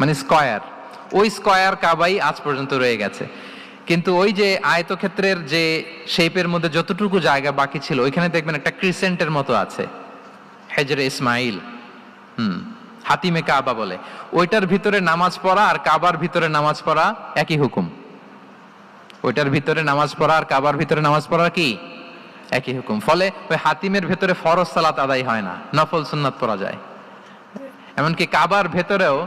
মানে স্কয়ার। ওই স্কয়ার কাবাই আজ পর্যন্ত রয়ে গেছে। কিন্তু ওই যে আয়তক্ষেত্রের যে শেপের মধ্যে যতটুকু জায়গা বাকি ছিল, ওইখানে দেখবেন একটা ক্রিসেন্টের মতো আছে। হেজরে ইসমাইল, হুম, হাতিমে কাবা বলে। ওইটার ভিতরে নামাজ পড়া আর কাবার ভিতরে নামাজ পড়া একই হুকুম। ওইটার ভিতরে নামাজ পড়া আর কাবার ভিতরে নামাজ পড়া কি? একই হুকুম। ফলে ওই হাতিমের ভেতরে ফরজ সালাত আদায় হয় না, নফল সুন্নাত পড়া যায়। এমনকি কাবার ভেতরেও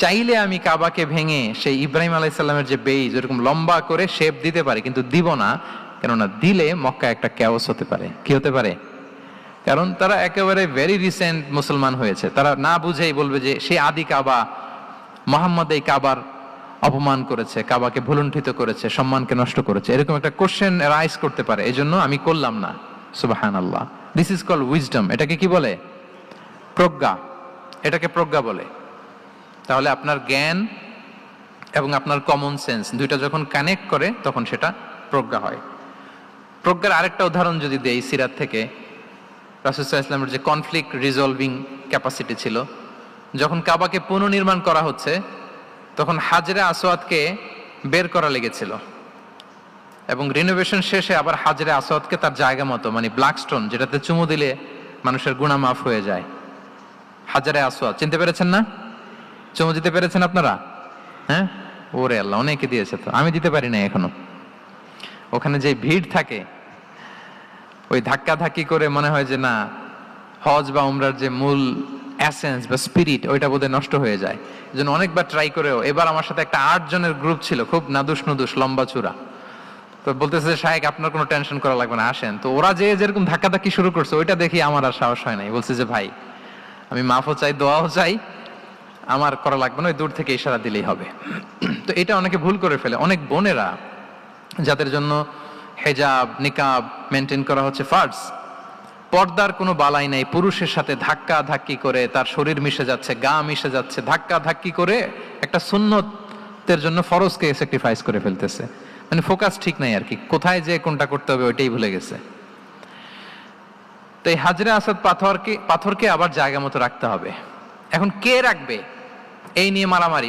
চাইলে আমি কাবাকে ভেঙে সেই ইব্রাহিম আলাইসাল্লামের যে বেইজ, ওরকম লম্বা করে শেপ দিতে পারি, কিন্তু দিব না, কেননা দিলে মক্কা একটা ক্যাওস হতে পারে। কি হতে পারে? কারণ তারা একেবারে ভেরি রিসেন্ট মুসলমান হয়েছে। তারা না বুঝেই বলবে যে সে আদি কাবা, মোহাম্মদ এই কাবার অপমান করেছে, কাবাকে ভুলুণ্ঠিত করেছে, সম্মানকে নষ্ট করেছে। এরকম একটা কোশ্চেন রাইজ করতে পারে এই জন্য আমি করলাম না। সুবাহান আল্লাহ দিস ইজ কল উইজডম এটাকে কি বলে? প্রজ্ঞা। এটাকে প্রজ্ঞা বলে। তাহলে আপনার জ্ঞান এবং আপনার কমন সেন্স দুইটা যখন কানেক্ট করে, তখন সেটা প্রজ্ঞা হয়। প্রজ্ঞার আরেকটা উদাহরণ যদি দেই সিরাত থেকে রাসুসাহ ইসলামের যে কনফ্লিক্ট রিজলভিং ক্যাপাসিটি ছিল, যখন কাবাকে পুনর্নির্মাণ করা হচ্ছে, তখন হাজরে আসওয়াদকে বের করা লেগেছিল। এবং রিনোভেশন শেষে আবার হাজরে আসওয়াদকে তার জায়গা মতো মানে ব্ল্যাক স্টোন যেটাতে চুমু দিলে মানুষের গুণা মাফ হয়ে যায়। হাজারে আসওয়াদ, চিনতে পেরেছেন না? চুমু দিতে পেরেছেন আপনারা? হ্যাঁ? ওরে আল্লাহ, অনেকে দিয়েছে তো। আমি দিতে পারি না এখনও। ওখানে যে ভিড় থাকে, ওই ধাক্কা ধাক্কি করে মনে হয় যে না, হজ বা উমরার যে মূল অ্যাসেন্স বা স্পিরিট ওইটা বোধহয় নষ্ট হয়ে যায়। জন্য অনেকবার ট্রাই করেও, এবার আমার সাথে একটা আট জনের গ্রুপ ছিল, খুব নাদুস নুদুস, লম্বা চূড়া। তো বলতেছে শাহেক আপনার কোনো টেনশন করা লাগবে না, আসেন। তো ওরা যে যেরকম ধাক্কা ধাক্কি শুরু করছে, ওইটা দেখি আমার আর সাহস হয় নাই। বলছে যে, ভাই, আমি মাফও চাই, দোয়াও চাই আমার করা লাগবে না, ওই দূর থেকে ইশারা দিলেই হবে। তো এটা অনেকে ভুল করে ফেলে। অনেক বোনেরা যাদের জন্য হেজাব, নিকাব মেনটেন করা হচ্ছে ফার্স পর্দার কোনো বালাই নাই, পুরুষের সাথে ধাক্কা ধাক্কি করে তার শরীর মিশে যাচ্ছে, গা মিশে যাচ্ছে ধাক্কা ধাক্কি করে একটা সুন্নতের জন্য ফরজকে স্যাক্রিফাইস করে ফেলতেছে। মানে ফোকাস ঠিক নাই আর কি, কোথায় যে কোনটা করতে হবে ওইটাই ভুলে গেছে। তো এই হাজরে আসাদ পাথরকে পাথরকে আবার জায়গা মতো রাখতে হবে। এখন কে রাখবে? এই নিয়ে মারামারি